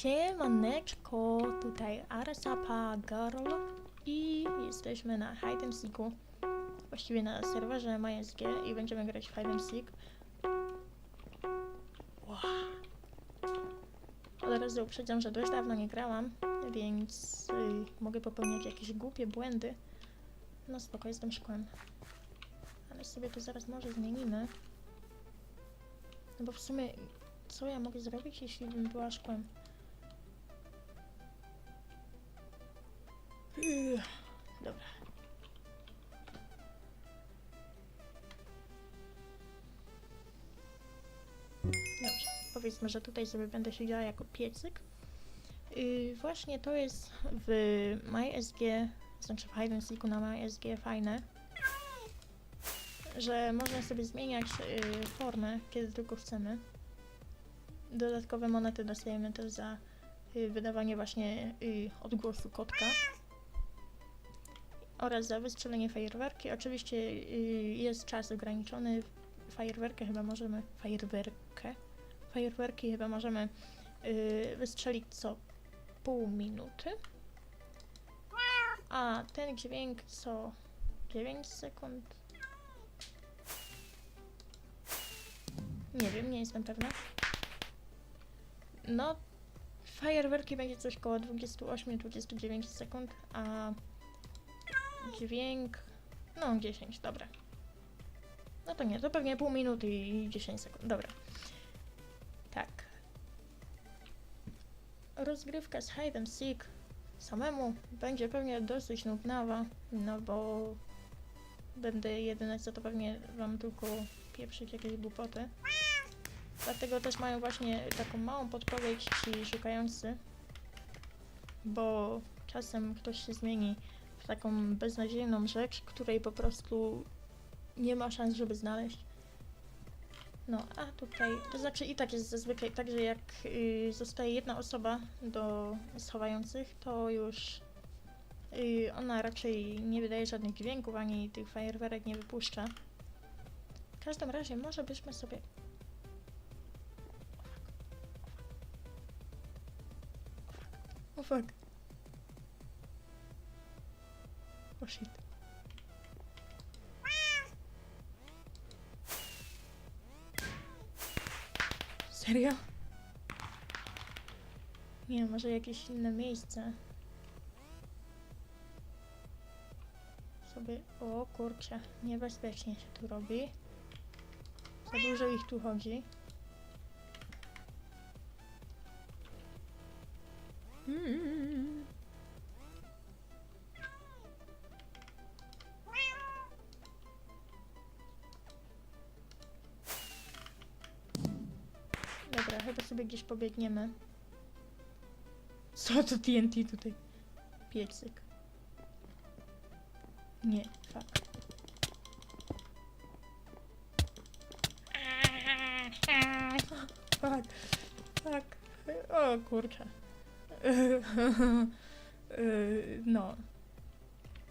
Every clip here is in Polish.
Siemaneczko, tutaj Aresapa Girl i jesteśmy na Hide and Seeku, właściwie na serwerze MySG i będziemy grać w Hide and Seek. Wow. Od razu uprzedzam, że dość dawno nie grałam, więc y, mogę popełniać jakieś głupie błędy. No spoko, jestem szkłem. Ale sobie to zaraz może zmienimy. No bo w sumie, co ja mogę zrobić, jeśli bym była szkłem? Dobra. Dobrze, powiedzmy, że tutaj sobie będę siedziała jako piecyk. Yy, właśnie to jest w MySG, znaczy w Hide Seeku na MySG fajne, że można sobie zmieniać yy, formę, kiedy tylko chcemy. Dodatkowe monety dostajemy też za yy, wydawanie właśnie yy, odgłosu kotka oraz za wystrzelenie fajerwerki. Oczywiście yy, jest czas ograniczony. Fajerwerkę chyba możemy. Fajerwerkę? Fajerwerki chyba możemy yy, wystrzelić co pół minuty. A ten dźwięk co 9 sekund. Nie wiem, nie jestem pewna. No, fajerwerki będzie coś koło 28-29 sekund, a dźwięk. No, 10, dobra. No to nie, to pewnie pół minuty i 10 sekund, dobra. Tak. Rozgrywka z Hide and Seek samemu będzie pewnie dosyć nudnawa, no bo będę jedyne co to pewnie wam tylko pieprzyć jakieś głupoty. Dlatego też mają właśnie taką małą podpowiedź ci szukający, bo czasem ktoś się zmieni taką beznadziejną rzecz, której po prostu nie ma szans, żeby znaleźć. No, a tutaj, to znaczy i tak jest zazwyczaj tak, że jak y, zostaje jedna osoba do schowających, to już y, ona raczej nie wydaje żadnych dźwięków, ani tych fajerwerek nie wypuszcza. W każdym razie, może byśmy sobie... O fuck. O shit. Serio? Nie, może jakieś inne miejsce. Sobie... O kurczę, niebezpiecznie się tu robi. Za dużo ich tu chodzi. Mm. Chyba sobie gdzieś pobiegniemy. Co to TNT tutaj? Piecyk. Nie, fuck. Fuck, fuck. O kurczę. No.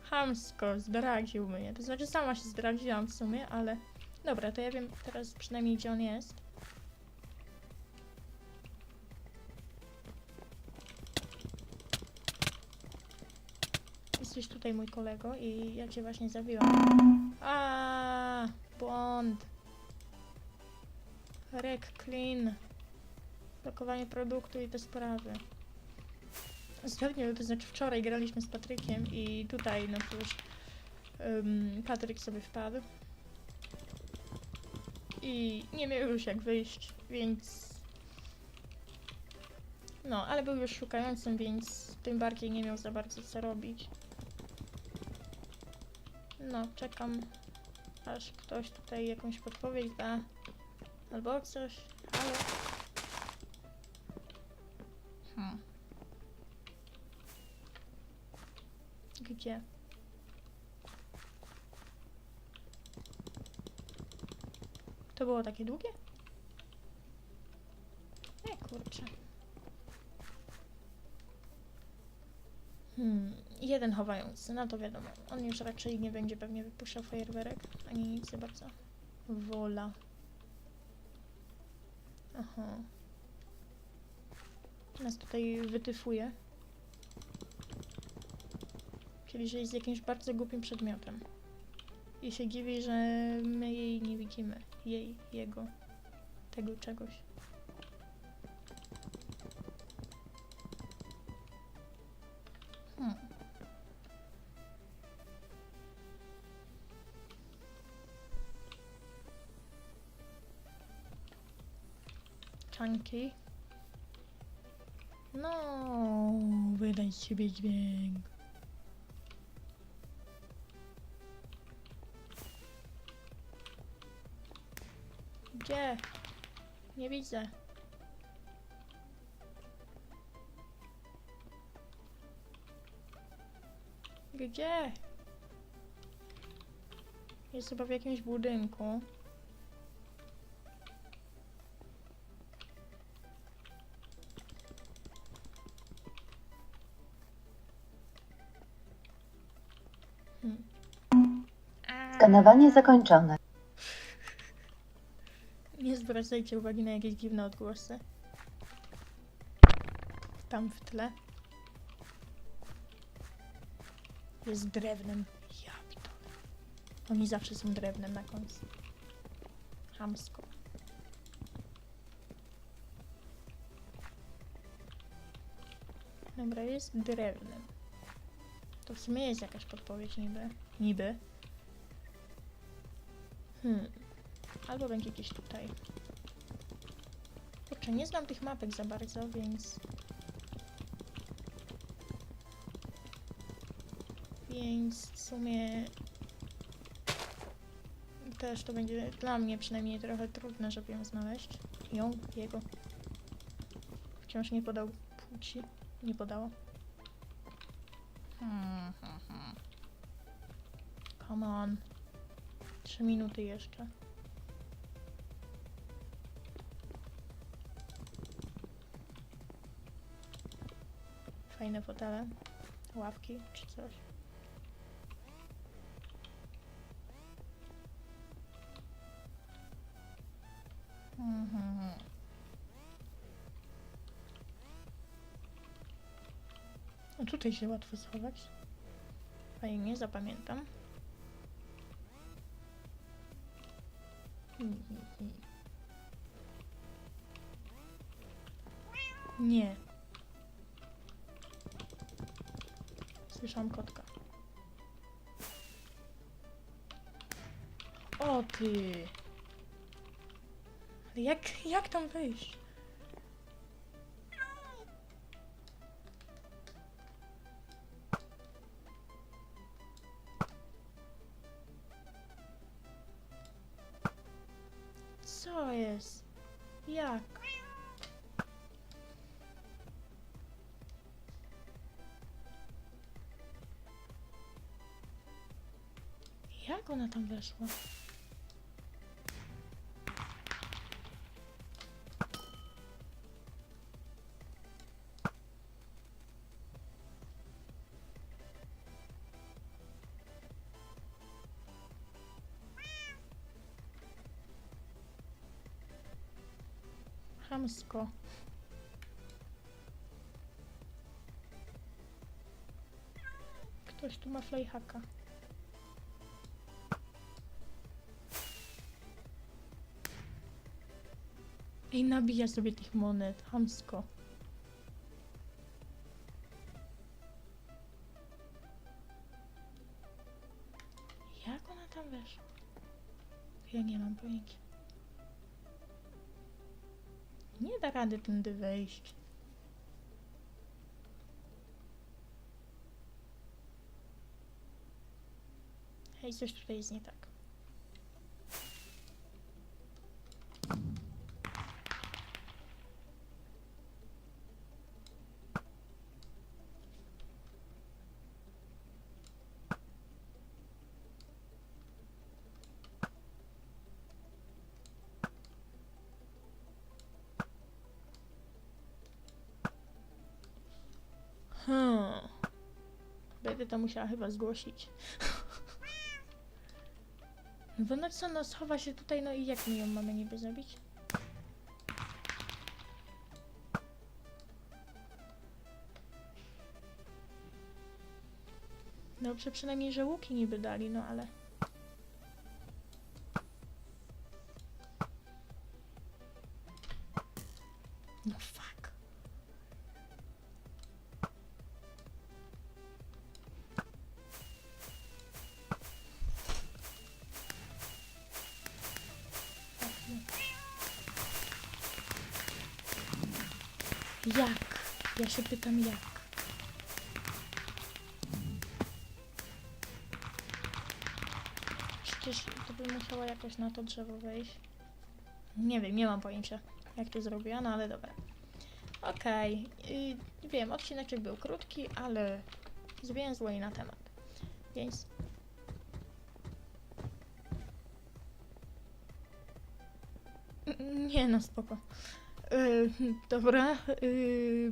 Hamsko zdradził mnie. To znaczy sama się zdradziłam w sumie, ale... Dobra, to ja wiem teraz przynajmniej gdzie on jest. Jesteś tutaj mój kolego i ja cię właśnie zabiłam. A, błąd. Rek clean. Pakowanie produktu i te sprawy. Ostatnio, to znaczy wczoraj graliśmy z Patrykiem i tutaj, no cóż, um, Patryk sobie wpadł. I nie miał już jak wyjść, więc... No, ale był już szukającym, więc tym bardziej nie miał za bardzo co robić. No, czekam, aż ktoś tutaj jakąś podpowiedź da. Albo coś, ale... Hmm. Gdzie? To było takie długie? Nie, kurczę. Hmm, jeden chowający, no to wiadomo. On już raczej nie będzie pewnie wypuszczał fajerwerek, ani nic za bardzo. Wola. Aha. nas tutaj wytyfuje. Czyli, że jest jakimś bardzo głupim przedmiotem. I się dziwi, że my jej nie widzimy. Jej, jego, tego czegoś. Chunky. No, wydaj siebie dźwięk. Gdzie? Nie widzę. Gdzie? Jest chyba w jakimś budynku. Skanowanie zakończone. Nie zwracajcie uwagi na jakieś dziwne odgłosy. Tam w tle. Jest drewnem. Ja. Oni zawsze są drewnem na końcu. Hamsko. Dobra, jest drewnem. To w sumie jest jakaś podpowiedź niby. Niby. Hmm. Albo będzie gdzieś tutaj. Kurczę, nie znam tych mapek za bardzo, więc... Więc w sumie... Też to będzie dla mnie przynajmniej trochę trudne, żeby ją znaleźć. Ją, jego. Wciąż nie podał płci. Nie podało. Hmm, hmm, hmm. Come on. Trzy minuty jeszcze. Fajne fotele, ławki czy coś. Mhm. O, tutaj się łatwo schować. Fajnie, zapamiętam. Nie. Słyszałam kotka. O ty! Ale Jak, jak tam wyjść? Jak ona tam weszła? Chamsko. Ktoś tu ma flyhacka. Ej, nabija sobie tych monet, hamsko. Jak ona tam weszła? Ja nie mam pojęcia. Nie da rady tędy wejść. Hej, coś tutaj jest nie tak. będę to musiała chyba zgłosić. Bo no co, no schowa się tutaj, no i jak my ją mamy niby zrobić? Dobrze, przynajmniej, że łuki niby dali, no ale... Jak? Ja się pytam jak. Przecież to by musiała jakoś na to drzewo wejść. Nie wiem, nie mam pojęcia jak to zrobiłam, ale dobra. Okej, y, wiem, odcineczek był krótki, ale zwięzły na temat. Więc N- Nie no, spoko. Yy, dobra. Yy...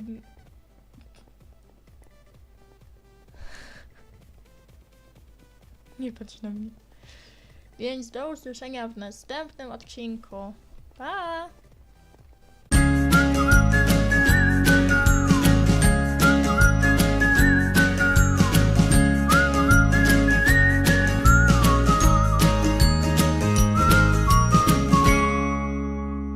Nie patrz na mnie. Więc do usłyszenia w następnym odcinku. Pa!